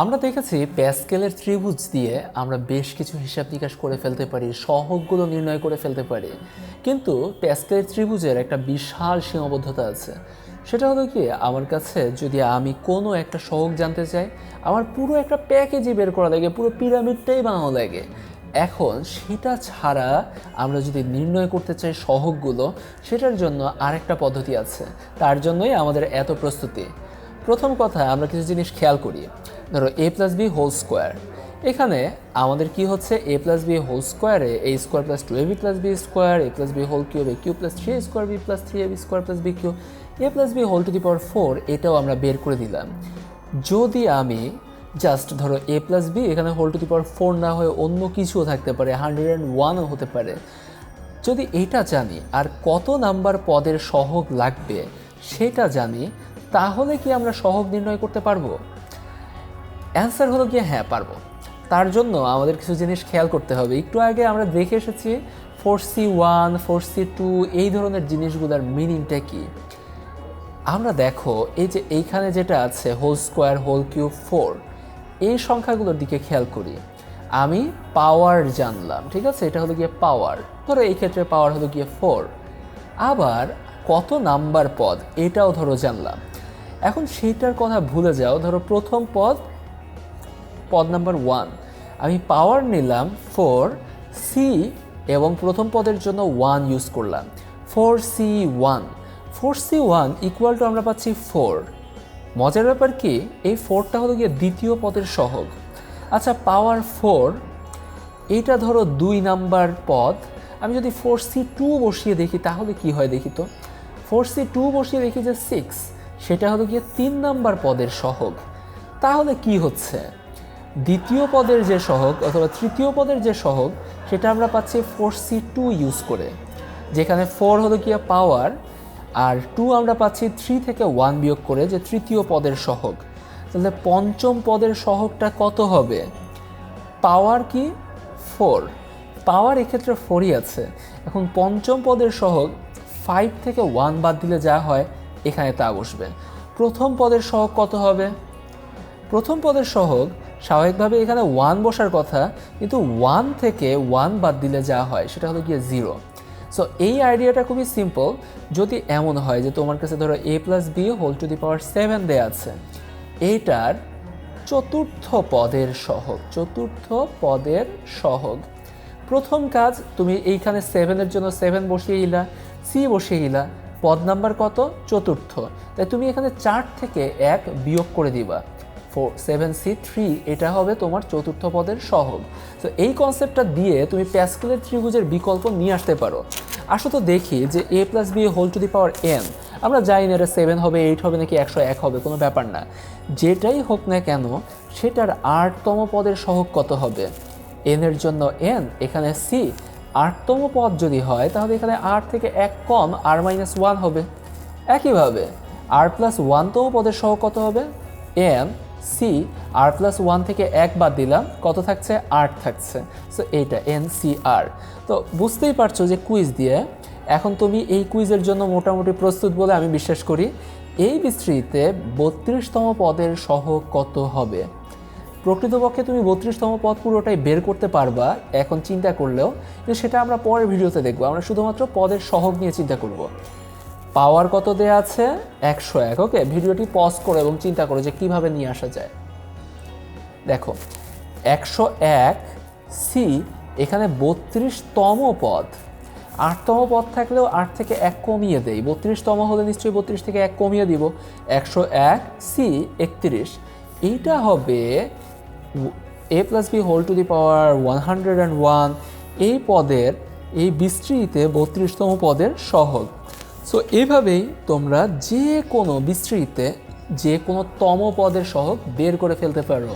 আমরা দেখেছি প্যাসকেলের ত্রিভুজ দিয়ে আমরা বেশ কিছু হিসাব নিকাশ করে ফেলতে পারি, সহগগুলো নির্ণয় করে ফেলতে পারি। কিন্তু প্যাসকেলের ত্রিভুজের একটা বিশাল সীমাবদ্ধতা আছে। সেটা হলো কি, আমার কাছে যদি আমি কোনো একটা সহগ জানতে চাই, আমার পুরো একটা প্যাকেজই বের করা লাগে, পুরো পিরামিডটাই বানানো লাগে। এখন সেটা ছাড়া আমরা যদি নির্ণয় করতে চাই সহগগুলো, সেটার জন্য আরেকটা পদ্ধতি আছে। তার জন্যই আমাদের এত প্রস্তুতি। প্রথম কথা আমরা কিছু জিনিস খেয়াল করি। ধরো A plus B whole square এখানে আমাদের কি হচ্ছে? এ প্লাস বি হোল স্কোয়ারে A square plus two A B plus B square A plus B whole cube A cube plus three square B plus three A B square plus B cube A plus B whole to the power four এটাও আমরা বের করে দিলাম। যদি আমি just ধরো A plus B এখানে whole to the power four না হয়ে অন্য কিছুও থাকতে পারে হান্ড্রেড অ্যান্ড ওয়ানও হতে পারে। যদি এটা জানি, আর কত নাম্বার পদের সহগ লাগবে, সেটা জানি তাহলে কি আমরা সহগ নির্ণয় করতে পারব? অ্যান্সার হলো গিয়ে হ্যাঁ পারব। তার জন্য আমাদের কিছু জিনিস খেয়াল করতে হবে। একটু আগে আমরা দেখে এসেছি four C one four C two এই ধরনের জিনিসগুলোর মিনিংটা কি? আমরা দেখো, এই যে এইখানে যেটা আছে whole square whole cube four এই সংখ্যাগুলোর দিকে খেয়াল করি। আমি পাওয়ার জানলাম, ঠিক আছে? এটা হলো গিয়ে পাওয়ার ধরো এই ক্ষেত্রে পাওয়ার হলো গিয়ে ফোর আবার কত নাম্বার পদ, এটাও ধরো জানলাম। এখন সেইটার কথা ভুলে যাও। ধরো প্রথম পদ পদ নাম্বার ওয়ান আমি পাওয়ার নিলাম ফোর সি এবং প্রথম পদের জন্য ওয়ান ইউজ করলাম। Four C one four C one equal to আমরা পাচ্ছি ফোর মজার ব্যাপার কি? এই ফোরটা হলো গিয়ে দ্বিতীয় পদের সহগ। আচ্ছা পাওয়ার ফোর এইটা ধরো দুই নাম্বার পদ। আমি যদি ফোর সি টু বসিয়ে দেখি, তাহলে কি হয় দেখি তো? ফোর সি টু বসিয়ে দেখি যে সিক্স সেটা হলো গিয়ে তিন নাম্বার পদের সহগ। তাহলে কি হচ্ছে? দ্বিতীয় পদের যে সহগ অথবা তৃতীয় পদের যে সহগ, সেটা আমরা পাচ্ছি ফোর সি টু ইউজ করে। যেখানে ফোর হলো গিয়ে পাওয়ার আর টু আমরা পাচ্ছি থ্রি থেকে ওয়ান বিয়োগ করে যে তৃতীয় পদের সহগ। তাহলে পঞ্চম পদের সহগটা কত হবে? পাওয়ার কি? ফোর। পাওয়ার এক্ষেত্রে ফোরই আছে। এখন পঞ্চম পদের সহগ ফাইভ থেকে ওয়ান বাদ দিলে যা হয় এখানে তা বসবে। প্রথম পদের সহগ কত হবে? প্রথম পদের সহগ স্বাভাবিকভাবে এখানে ওয়ান বসার কথা, কিন্তু ওয়ান থেকে ওয়ান বাদ দিলে যা হয়, সেটা হলো গিয়ে জিরো সো এই আইডিয়াটা খুবই সিম্পল যদি এমন হয় যে তোমার কাছে ধরো A plus B whole to the power seven দেওয়া আছে এইটার চতুর্থ পদের সহগ, চতুর্থ পদের সহগ। প্রথম কাজ, তুমি এইখানে সেভেনের জন্য সেভেন বসিয়ে ইলা সি বসিয়ে ইলা পদ নাম্বার কত? চতুর্থ। তাই তুমি এখানে চার থেকে এক বিয়োগ করে দিবা। ফোর সেভেন সি থ্রি এটা হবে তোমার চতুর্থ পদের সহগ। তো এই কনসেপ্টটা দিয়ে তুমি প্যাসকেলের ত্রিভুজের বিকল্প নিয়ে আসতে পারো। আসো তো দেখি যে A plus B whole to the power N আমরা জানি না এটা সেভেন হবে এইট হবে, নাকি একশো এক হবে, কোনো ব্যাপার না। যেটাই হোক না কেন, সেটার আটতম পদের সহগ কত হবে? এন এর জন্য এন এখানে সি আটতম পদ যদি হয়, তাহলে এখানে আট থেকে এক কম, আর মাইনাস ওয়ান হবে। একইভাবে আর প্লাস ওয়ানতম পদের সহ কত হবে? N C R plus one থেকে এক বাদ দিলাম, কত থাকছে? আট থাকছে। সো এইটা এন সি আর তো বুঝতেই পারছ যে কুইজ দিয়ে, এখন তুমি এই কুইজের জন্য মোটামুটি প্রস্তুত বলে আমি বিশ্বাস করি। এই বিস্তৃতিতে বত্রিশতম পদের সহ কত হবে? প্রকৃতপক্ষে তুমি বত্রিশতম পদ পুরোটাই বের করতে পারবা, এখন চিন্তা করলেও কিন্তু সেটা আমরা পরের ভিডিওতে দেখব। আমরা শুধুমাত্র পদের সহগ নিয়ে চিন্তা করব। পাওয়ার কত দেয়া আছে? একশো এক। ওকে, ভিডিওটি পজ করো এবং চিন্তা করো যে কীভাবে নিয়ে আসা যায়। দেখো, একশো এক সি এখানে বত্রিশতম পদ আটতম পদ থাকলেও আট থেকে এক কমিয়ে দেই। বত্রিশতম হলে নিশ্চয়ই বত্রিশ থেকে এক কমিয়ে দিব। একশো এক সি একত্রিশ। এইটা হবে A plus B whole to the power one hundred and one এই পদের, এই বিস্তৃতিতে বত্রিশতম পদের সহগ। সো এইভাবেই তোমরা যে কোনো বিস্তৃতিতে যে কোনো তম পদের সহগ বের করে ফেলতে পারো।